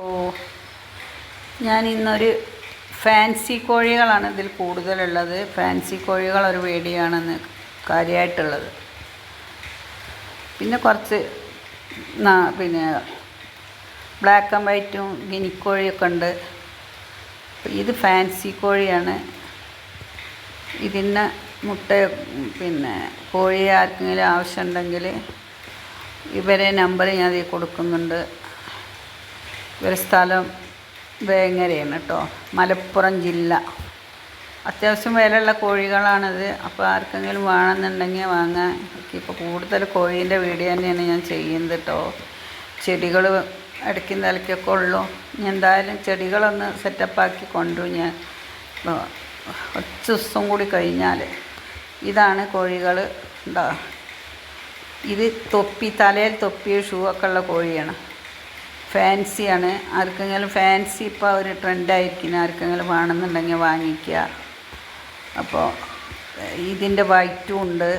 ഓ ഞാൻ ഇന്നൊരു ഫാൻസി കോഴികളാണ് ഇതിൽ കൂടുതലുള്ളത്. ഫാൻസി കോഴികൾ ഒരു വേടിയാണെന്ന് കാര്യമായിട്ടുള്ളത് പിന്നെ കുറച്ച് പിന്നെ ബ്ലാക്ക് ആൻഡ് വൈറ്റും ഗിനിക്കോഴിയൊക്കെ ഉണ്ട്. ഇത് ഫാൻസി കോഴിയാണ്. ഇതിന് മുട്ട പിന്നെ കോഴി ആർക്കെങ്കിലും ആവശ്യമുണ്ടെങ്കിൽ ഇവരെ നമ്പർ ഞാൻ കൊടുക്കുന്നുണ്ട്. ഇവരെ സ്ഥലം വേങ്ങരയാണ് കേട്ടോ. മലപ്പുറം ജില്ല. അത്യാവശ്യം വിലയുള്ള കോഴികളാണിത്. അപ്പോൾ ആർക്കെങ്കിലും വേണമെന്നുണ്ടെങ്കിൽ വാങ്ങാൻ. ഇപ്പോൾ കൂടുതൽ കോഴീന്റെ വീഡിയോ തന്നെയാണ് ഞാൻ ചെയ്യുന്നത് കേട്ടോ. ചെടികൾ ഇടയ്ക്കും നിലയ്ക്കൊക്കെ ഉള്ളൂ. ഇനി എന്തായാലും ചെടികളൊന്ന് സെറ്റപ്പാക്കി കൊണ്ടു ഞാൻ. കുറച്ച് ദിവസം കൂടി കഴിഞ്ഞാൽ ഇതാണ് കോഴികൾ. ഉണ്ടാ ഇത് തൊപ്പി തലയിൽ തൊപ്പി ഷൂ ഒക്കെ ഉള്ള കോഴിയാണ്. ഫാൻസിയാണ്. ആർക്കെങ്കിലും ഫാൻസി ഇപ്പോൾ ഒരു ട്രെൻഡായിരിക്കും ആർക്കെങ്കിലും വേണമെന്നുണ്ടെങ്കിൽ വാങ്ങിക്കുക. അപ്പോൾ ഇതിന്റെ വൈറ്റും ഉണ്ട്.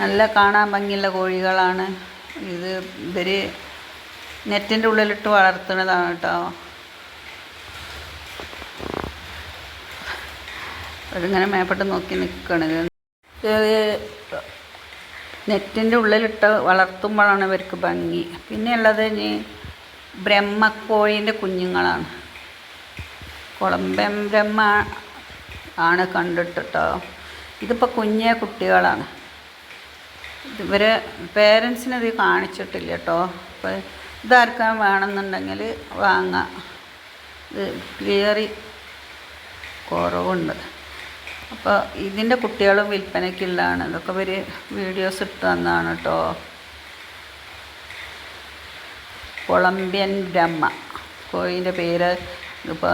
നല്ല കാണാൻ ഭംഗിയുള്ള കോഴികളാണ്. ഇത് ഇവർ നെറ്റിന്റെ ഉള്ളിലിട്ട് വളർത്തുന്നതാണ് കേട്ടോ. അതിങ്ങനെ മേപ്പെട്ട് നോക്കി നിൽക്കണത് നെറ്റിന്റെ ഉള്ളിലിട്ട് വളർത്തുമ്പോഴാണ് ഇവർക്ക് ഭംഗി. പിന്നെ ഉള്ളത് ഇനി ബ്രഹ്മക്കോഴീന്റെ കുഞ്ഞുങ്ങളാണ്. കുളമ്പൻ ബ്രഹ്മ ആണ് കണ്ടിട്ടോ ഇതിപ്പോൾ കുഞ്ഞേ കുട്ടികളാണ്. ഇവർ പേരൻസിന് ഇത് കാണിച്ചിട്ടില്ല കേട്ടോ. അപ്പോൾ ഇതാർക്കാൻ വേണമെന്നുണ്ടെങ്കിൽ വാങ്ങാം. ഇത് ക്ലിയറി കുറവുണ്ട്. അപ്പോൾ ഇതിന്റെ കുട്ടികളും വിൽപ്പനയ്ക്കുള്ളതാണ് ഇതൊക്കെ ഇവർ വീഡിയോസ് ഇട്ട് തന്നതാണ് കേട്ടോ കൊളംബിയൻ ബ്രഹ്മ. കോഴീന്റെ പേര് ഇപ്പോൾ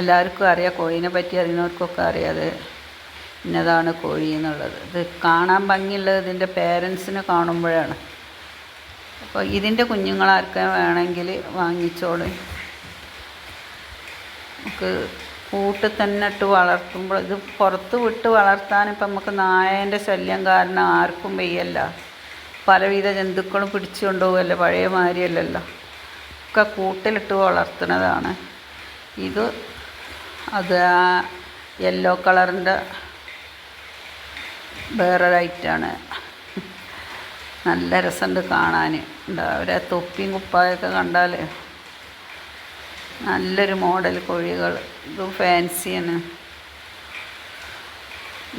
എല്ലാവർക്കും അറിയാം. കോഴീനെ പറ്റി അറിയുന്നവർക്കൊക്കെ അറിയാതെ ഇന്നതാണ് കോഴി എന്നുള്ളത്. ഇത് കാണാൻ ഭംഗിയുള്ളത് ഇതിന്റെ പേരൻസിനെ കാണുമ്പോഴാണ്. അപ്പോൾ ഇതിന്റെ കുഞ്ഞുങ്ങളാർക്കും വേണമെങ്കിൽ വാങ്ങിച്ചോളൂ. നമുക്ക് കൂട്ടിൽ തന്നെ ഇട്ട് വളർത്തുമ്പോൾ ഇത് പുറത്ത് വിട്ട് വളർത്താൻ ഇപ്പം നമുക്ക് നായേന്റെ ശല്യം കാരണം ആർക്കും വയ്യല്ല. പലവിധ ജന്തുക്കളും പിടിച്ചു കൊണ്ടുപോകല്ലേ പഴയ മാതിരിയല്ലല്ലോ ഒക്കെ കൂട്ടിലിട്ട് വളർത്തുന്നതാണ്. ഇത് അത് യെല്ലോ കളറിന്റെ വേറൊരൈറ്റാണ് നല്ല രസമുണ്ട് കാണാൻ. അവരെ തൊപ്പിയും കുപ്പായൊക്കെ കണ്ടാൽ നല്ലൊരു മോഡൽ കോഴികൾ. ഇത് ഫാൻസിയാണ്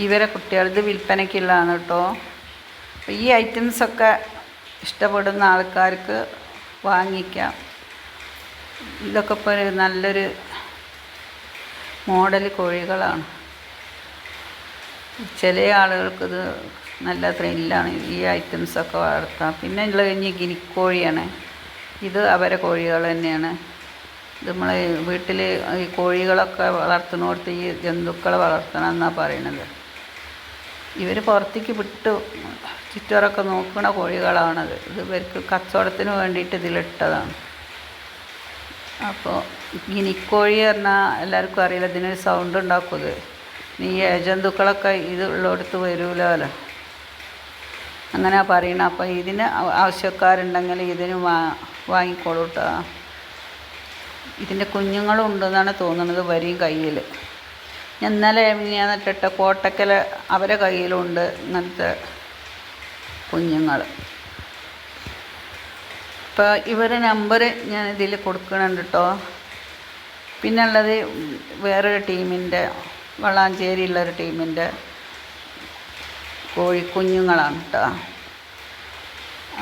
ഇവരെ കുട്ടികൾ ഇത് വിൽപ്പനയ്ക്കുള്ളതാണ് കേട്ടോ ഈ ഐറ്റംസൊക്കെ ഇഷ്ടപ്പെടുന്ന ആൾക്കാർക്ക് വാങ്ങിക്കാം. ഇതൊക്കെ ഇപ്പോൾ ഒരു നല്ലൊരു മോഡൽ കോഴികളാണ്. ചില ആളുകൾക്കിത് നല്ല ത്രില്ലാണ് ഈ ഐറ്റംസൊക്കെ വളർത്താം പിന്നെ ഉള്ളത് കഴിഞ്ഞ് ഗിനിക്കോഴിയാണ് ഇത് അവരെ കോഴികൾ തന്നെയാണ്. നമ്മൾ വീട്ടിൽ ഈ കോഴികളൊക്കെ വളർത്തുന്നിടത്ത് ഈ ജന്തുക്കളെ വളർത്തണം എന്നാണ് പറയണത്. ഇവർ പുറത്തേക്ക് വിട്ട് ചുറ്റോറൊക്കെ നോക്കുന്ന കോഴികളാണത്. ഇത് ഇവർക്ക് കച്ചവടത്തിന് വേണ്ടിയിട്ട് ഇതിലിട്ടതാണ്. അപ്പോൾ ഗിനിക്കോഴി പറഞ്ഞാൽ എല്ലാവർക്കും അറിയില്ല ഇതിനൊരു സൗണ്ട് ഉണ്ടാക്കുന്നത് നീ ജന്തുക്കളൊക്കെ ഇത് ഉള്ളിടത്ത് വരൂലല്ലോ. അങ്ങനെ പറയണം. അപ്പോൾ ഇതിന് ആവശ്യക്കാരുണ്ടെങ്കിൽ ഇതിന് വാ വാങ്ങിക്കോളൂ കേട്ടോ ഇതിന്റെ കുഞ്ഞുങ്ങളും ഉണ്ടെന്നാണ് തോന്നുന്നത് വരിയും കയ്യിൽ ഞാൻ ഇന്നലെ ഞാൻ നട്ടിട്ട കോട്ടക്കൽ അവരെ കയ്യിലുണ്ട് ഇങ്ങനത്തെ കുഞ്ഞുങ്ങൾ ഇപ്പോൾ ഇവരെ നമ്പർ ഞാൻ ഇതിൽ കൊടുക്കണുണ്ട് കേട്ടോ പിന്നെ ഉള്ളത് വേറൊരു ടീമിന്റെ വളാഞ്ചേരിയുള്ളൊരു ടീമിന്റെ കോഴിക്കുഞ്ഞുങ്ങളാണ് കേട്ടോ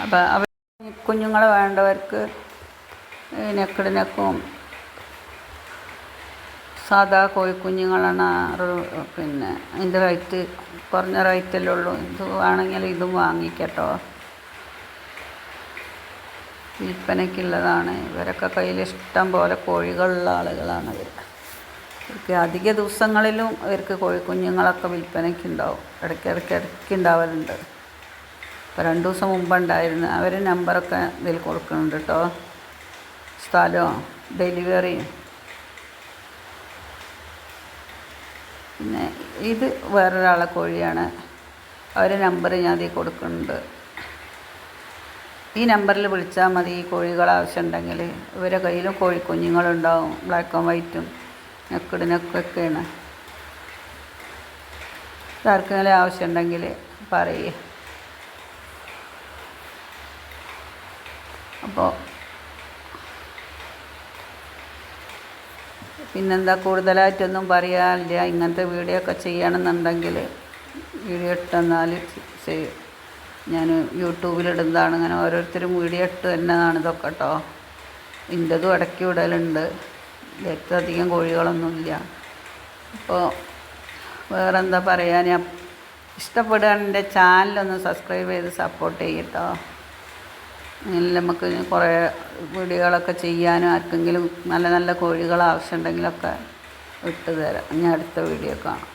അപ്പോൾ അവർ കുഞ്ഞുങ്ങളെ വേണ്ടവർക്ക് നെക്കിടിനക്കും സാധാ കോഴിക്കുഞ്ഞുങ്ങളാണ് പിന്നെ അതിന്റെ റേറ്റ് കുറഞ്ഞ റേറ്റല്ലേ ഉള്ളൂ ഇത് വേണമെങ്കിൽ ഇതും വാങ്ങിക്കട്ടോ. വിൽപ്പനയ്ക്കുള്ളതാണ്. ഇവരൊക്കെ കയ്യിൽ ഇഷ്ടം പോലെ കോഴികളുള്ള ആളുകളാണ് ഇവർ ഇവർക്ക് അധിക ദിവസങ്ങളിലും ഇവർക്ക് കോഴിക്കുഞ്ഞുങ്ങളൊക്കെ വിൽപ്പനയ്ക്കുണ്ടാവും. ഇടയ്ക്ക് ഇടയ്ക്ക് ഇടയ്ക്ക് ഉണ്ടാവലുണ്ട് ഇപ്പോൾ രണ്ട് ദിവസം മുമ്പ് ഉണ്ടായിരുന്നു അവർ നമ്പറൊക്കെ ഇതിൽ കൊടുക്കുന്നുണ്ട് കേട്ടോ. സ്ഥലവും ഡെലിവറിയും പിന്നെ ഇത് വേറൊരാളെ കോഴിയാണ്. അവരെ നമ്പർ ഞാൻ അതിൽ കൊടുക്കുന്നുണ്ട്. ഈ നമ്പറിൽ വിളിച്ചാൽ മതി ഈ കോഴികൾ ആവശ്യമുണ്ടെങ്കിൽ ഇവരെ കയ്യിലും കോഴിക്കുഞ്ഞുങ്ങളുണ്ടാവും ബ്ലാക്ക് ആൻഡ് വൈറ്റും നെക്കിടിനൊക്കെയാണ് ആർക്കെങ്കിലും ആവശ്യമുണ്ടെങ്കിൽ പറയുക അപ്പോൾ പിന്നെന്താ കൂടുതലായിട്ടൊന്നും പറയാനില്ല. ഇങ്ങനത്തെ വീഡിയോ ഒക്കെ ചെയ്യണമെന്നുണ്ടെങ്കിൽ വീഡിയോ ഇട്ടെന്നാൽ ചെയ്യും ഞാൻ യൂട്യൂബിലിടുന്നതാണ്. ഇങ്ങനെ ഓരോരുത്തരും വീഡിയോ ഇട്ട് തന്നെയാണ് ഇതൊക്കെ കേട്ടോ ഇന്റതും ഇടയ്ക്ക് വിടലുണ്ട് ഏറ്റവും അധികം കോഴികളൊന്നുമില്ല. അപ്പോൾ വേറെന്താ പറയാൻ ഇഷ്ടപ്പെടുകയാണെങ്കിൽ ചാനലൊന്ന് സബ്സ്ക്രൈബ് ചെയ്ത് സപ്പോർട്ട് ചെയ്യട്ടോ അങ്ങനെ നമുക്ക് കുറേ വീഡിയോകളൊക്കെ ചെയ്യാനും ആർക്കെങ്കിലും നല്ല നല്ല കോഴികൾ ആവശ്യമുണ്ടെങ്കിലൊക്കെ ഇട്ട് തരാം. ഞാൻ അടുത്ത വീഡിയോ കാണാം.